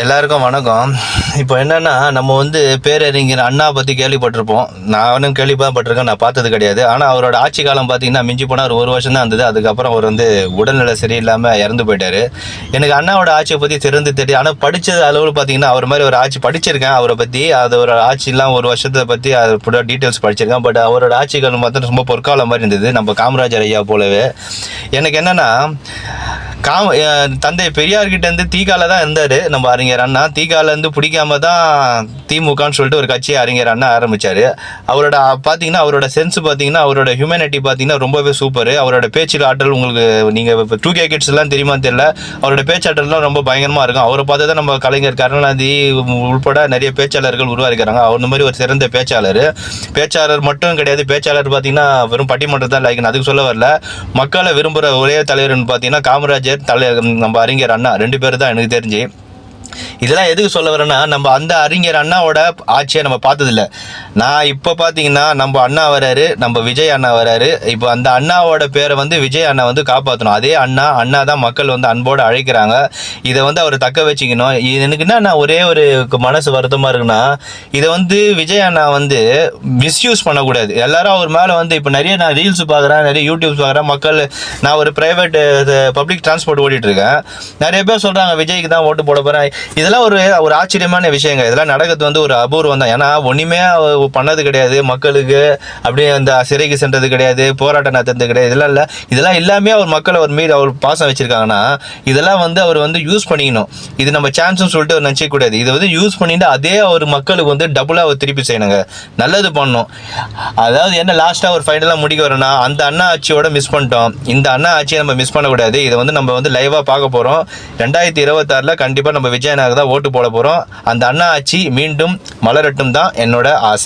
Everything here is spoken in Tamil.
எல்லாருக்கும் வணக்கம். இப்போ என்னன்னா நம்ம வந்து பேரறிஞர் அண்ணா பற்றி கேள்விப்பட்டிருப்போம். நானும் கேள்விப்பட்டிருக்கேன் நான் பார்த்தது கிடையாது. ஆனால் அவரோட ஆட்சி காலம் பார்த்தீங்கன்னா மிஞ்சி போனால் ஒரு ஒரு வருஷம் தான் இருந்தது. அதுக்கப்புறம் அவர் வந்து உடல்நிலை சரியில்லாமல் இறந்து போயிட்டாரு. எனக்கு அண்ணாவோட ஆட்சியை பற்றி திறந்து தெரியும் ஆனால் படித்தது அளவில் பார்த்தீங்கன்னா அவர் மாதிரி ஒரு ஆட்சி படிச்சிருக்கேன் அவரை பற்றி அது ஒரு ஆட்சிலாம் ஒரு வருஷத்தை பற்றி அது ஃபுல்லாக டீட்டெயில்ஸ் படிச்சிருக்கேன். பட் அவரோட ஆட்சி காலம் பார்த்தா ரொம்ப பொற்காலம் மாதிரி இருந்தது. நம்ம காமராஜர் ஐயா போலவே. எனக்கு என்னென்னா காம தந்தை பெரியார்கிட்ட இருந்து தீகால தான் இருந்தார். நம்ம அறிஞர் அண்ணா தீகால இருந்து பிடிக்காம தான் திமுகன்னு சொல்லிட்டு ஒரு கட்சியை அறிஞர் அண்ணா ஆரம்பித்தார் அவரோட பார்த்தீங்கன்னா அவரோட சென்ஸ் பார்த்தீங்கன்னா அவரோட ஹியூமனிட்டி பார்த்தீங்கன்னா ரொம்பவே சூப்பர் அவரோட பேச்சில் ஆற்றல் உங்களுக்கு நீங்கள் இப்போ டூ கே கிட்ஸ்லாம் தெரியுமா தெரியல. அவரோட பேச்சாற்றல்லாம் ரொம்ப பயங்கரமாக இருக்கும். அவரை பார்த்து தான் நம்ம கலைஞர் கருணாநிதி உள்பட நிறைய பேச்சாளர்கள் உருவாக்கிறாங்க அவர் மாதிரி ஒரு சிறந்த பேச்சாளர். பேச்சாளர் மட்டும் கிடையாது. பேச்சாளர் பார்த்தீங்கன்னா வெறும் பட்டிமன்றம் தான் லைக் அதுக்கு சொல்ல வரல. மக்களை விரும்புகிற ஒரே தலைவர்னு பார்த்தீங்கன்னா காமராஜர் தலை நம்ம அறிஞர் அண்ணா ரெண்டு பேர் தான் எனக்கு தெரிஞ்சு. இதெல்லாம் எதுக்கு சொல்ல வரேன்னா நம்ம அந்த அறிஞர் அண்ணாவோட ஆட்சியை நம்ம பார்த்ததில்ல. நான் இப்போ பார்த்தீங்கன்னா நம்ம அண்ணா வராரு நம்ம விஜய் அண்ணா வராரு. இப்போ அந்த அண்ணாவோட பேரை வந்து விஜய் அண்ணா வந்து காப்பாற்றணும் அதே அண்ணா அண்ணா தான் மக்கள் வந்து அன்போடு அழைக்கிறாங்க. இதை வந்து அவர் தக்க வச்சுக்கணும். இது எனக்கு என்ன ஒரே ஒரு மனசு வருத்தமாக இருக்குன்னா இதை வந்து விஜய் அண்ணா வந்து மிஸ்யூஸ் பண்ணக்கூடாது. எல்லாரும் அவர் மேலே வந்து இப்போ நிறைய நான் ரீல்ஸ் பார்க்குறேன் நிறைய யூடியூப்ஸ் பார்க்குறேன். மக்கள் நான் ஒரு ப்ரைவேட் பப்ளிக் டிரான்ஸ்போர்ட் ஓட்டிட்டு இருக்கேன். நிறைய பேர் சொல்கிறாங்க விஜய்க்கு தான் ஓட்டு போட போகிறேன் இதெல்லாம் ஒரு ஒரு ஆச்சரியமான விஷயங்க. இதெல்லாம் நடக்கிறது வந்து ஒரு அபூர்வம் தான். ஏன்னா ஒன்றுமே பண்ணது கிடையாது. மக்களுக்கு அப்படியே அந்த சிறைக்கு சென்றது கிடையாது. போராட்டம் நடத்துறது கிடையாது. இதெல்லாம் இல்லை. இதெல்லாம் எல்லாமே அவர் மக்களை அவர் மீது அவர் பாசம் வச்சுருக்காங்கன்னா இதெல்லாம் வந்து அவர் வந்து யூஸ் பண்ணிக்கணும். இது நம்ம சான்ஸ்னு சொல்லிட்டு அவர் நினச்சிக்க கூடாது. இதை வந்து யூஸ் பண்ணிட்டு அதே அவர் மக்களுக்கு வந்து டபுளாக அவர் திருப்பி செய்யணுங்க. நல்லது பண்ணணும். அதாவது என்ன லாஸ்ட்டாக ஒரு ஃபைனலாக முடிக்க வரேன்னா அந்த அண்ணா ஆட்சியோட மிஸ் பண்ணிட்டோம். இந்த அண்ணா ஆட்சியை நம்ம மிஸ் பண்ணக்கூடாது. இதை வந்து நம்ம வந்து லைவாக பார்க்க போகிறோம் ரெண்டாயிரத்தி இருபத்தாறில் கண்டிப்பாக நம்ம விஜயநாயக தான் ஓட்டு போட போகிறோம் அந்த அண்ணா ஆட்சி மீண்டும் மலரட்டும் தான் என்னோட ஆசை.